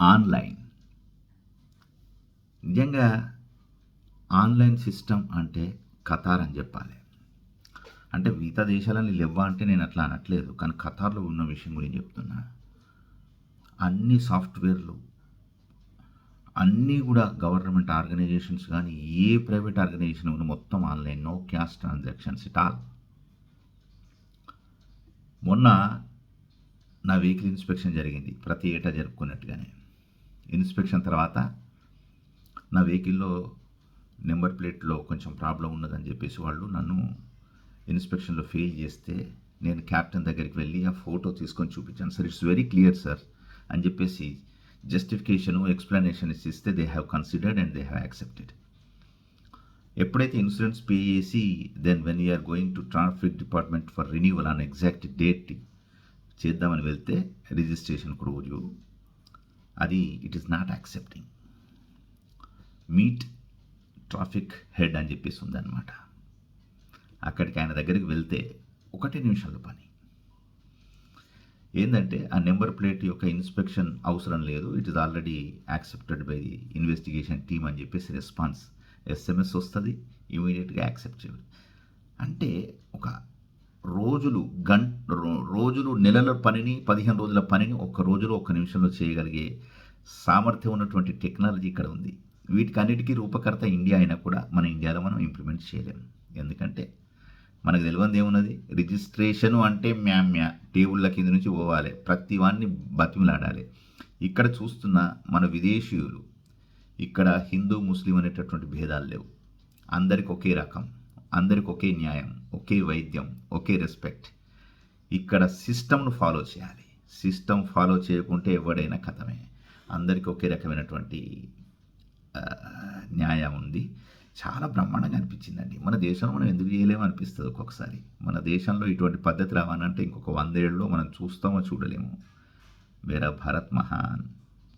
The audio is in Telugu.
ఆన్లైన్. నిజంగా ఆన్లైన్ సిస్టమ్ అంటే ఖతార్ అని చెప్పాలి. అంటే మిగతా దేశాలని లేవా అంటే నేను అట్లా అనట్లేదు. కానీ ఖతార్లో ఉన్న విషయం గురించి చెప్తున్నా. అన్ని సాఫ్ట్వేర్లు అన్నీ కూడా గవర్నమెంట్ ఆర్గనైజేషన్స్ కానీ ఏ ప్రైవేట్ ఆర్గనైజేషన్ కూడా మొత్తం online no cash transactions it all. మొన్న నా వెహికల్ ఇన్స్పెక్షన్ జరిగింది. ప్రతి ఏటా జరుపుకున్నట్టుగానే. ఇన్స్పెక్షన్ తర్వాత నా వెహికల్లో నెంబర్ ప్లేట్లో కొంచెం ప్రాబ్లం ఉన్నదని చెప్పేసి వాళ్ళు నన్ను ఇన్స్పెక్షన్లో ఫెయిల్ చేస్తే నేను క్యాప్టెన్ దగ్గరికి వెళ్ళి ఆ ఫోటో తీసుకొని చూపించాను. Sir it's very clear sir అని చెప్పేసి జస్టిఫికేషను ఎక్స్ప్లెనేషన్ ఇస్తే they have considered and they have accepted ఎప్పుడైతే ఇన్సూరెన్స్ పే చేసి then when you are going to traffic department for renewal on exact date చేద్దామని వెళ్తే రిజిస్ట్రేషన్కు రోజు అది it is not accepting meet traffic head అని చెప్పేసి ఉందన్నమాట. అక్కడికి ఆయన దగ్గరికి వెళ్తే ఒకటే నిమిషాల పని. ఏంటంటే ఆ నెంబర్ ప్లేట్ యొక్క ఇన్స్పెక్షన్ అవసరం లేదు it is already accepted by the investigation team అని చెప్పేసి రెస్పాన్స్ ఎస్ఎంఎస్ వస్తుంది ఇమీడియట్గా యాక్సెప్ట్ చేయాలి అంటే ఒక రోజులు గం రో- రోజులు నెలల పనిని పదిహేను రోజుల పనిని ఒక్క రోజులో ఒక్క నిమిషంలో చేయగలిగే సామర్థ్యం ఉన్నటువంటి టెక్నాలజీ ఇక్కడ ఉంది. వీటికి అన్నిటికీ రూపకర్త ఇండియా అయినా కూడా మన ఇండియాలో మనం ఇంప్లిమెంట్ చేయలేము ఎందుకంటే మనకు తెలియంది ఏమున్నది? రిజిస్ట్రేషన్ అంటే మ్యామ్య టేబుళ్ళ కింద నుంచి పోవాలి. ప్రతి వాడిని బతిమలాడాలి. ఇక్కడ చూస్తున్న మన విదేశీయులు ఇక్కడ హిందూ ముస్లిం అనేటటువంటి భేదాలు లేవు. అందరికి ఒకే రకం. అందరికి ఒకే న్యాయం ఒకే వైద్యం ఒకే రెస్పెక్ట్. ఇక్కడ సిస్టమ్ను ఫాలో చేయాలి. సిస్టమ్ ఫాలో చేయకుంటే ఎవడైనా కథమే. అందరికీ ఒకే రకమైనటువంటి న్యాయం ఉంది. చాలా బ్రహ్మాండంగా అనిపించిందండి. మన దేశంలో మనం ఎందుకు చేయలేము అనిపిస్తుంది ఒక్కొక్కసారి. మన దేశంలో ఇటువంటి పద్ధతి రావాలంటే ఇంకొక వందేళ్ళలో మనం చూస్తామో చూడలేము. వేరే భరత్ మహాన్.